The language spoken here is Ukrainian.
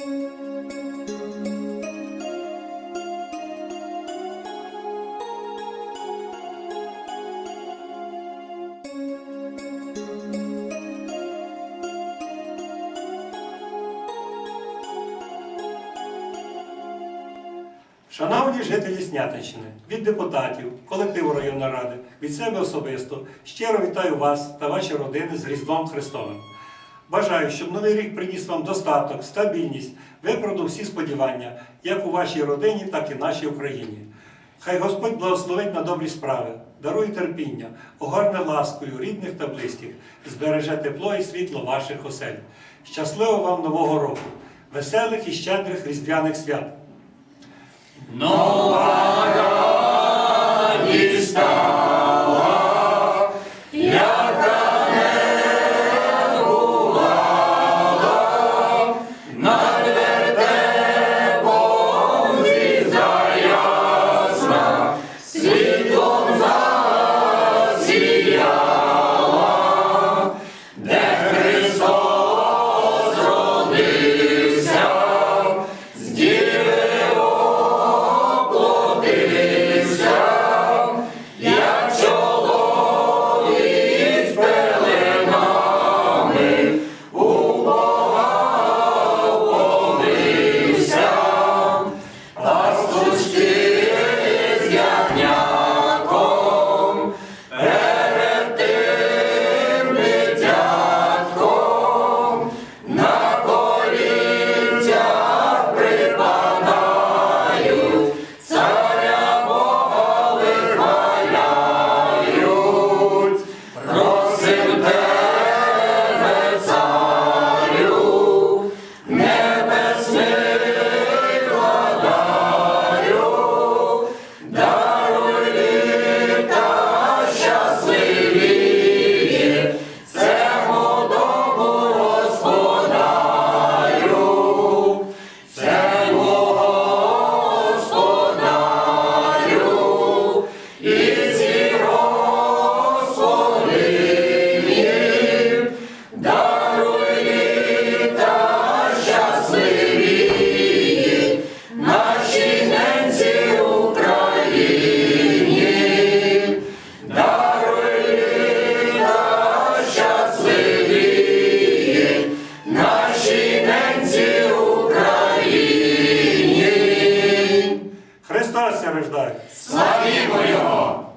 Шановні жителі Снятинщини, від депутатів, колективу районної ради, від себе особисто щиро вітаю вас та ваші родини з Різдвом Христовим. Бажаю, щоб новий рік приніс вам достаток, стабільність, виправдав всі сподівання, як у вашій родині, так і нашій Україні. Хай Господь благословить на добрі справи, дарує терпіння, огорне ласкою рідних та близьких, збереже тепло і світло ваших осель. Щасливого вам нового року, веселих і щедрих різдвяних свят! 안녕. Спасся рождає. Славімо Його!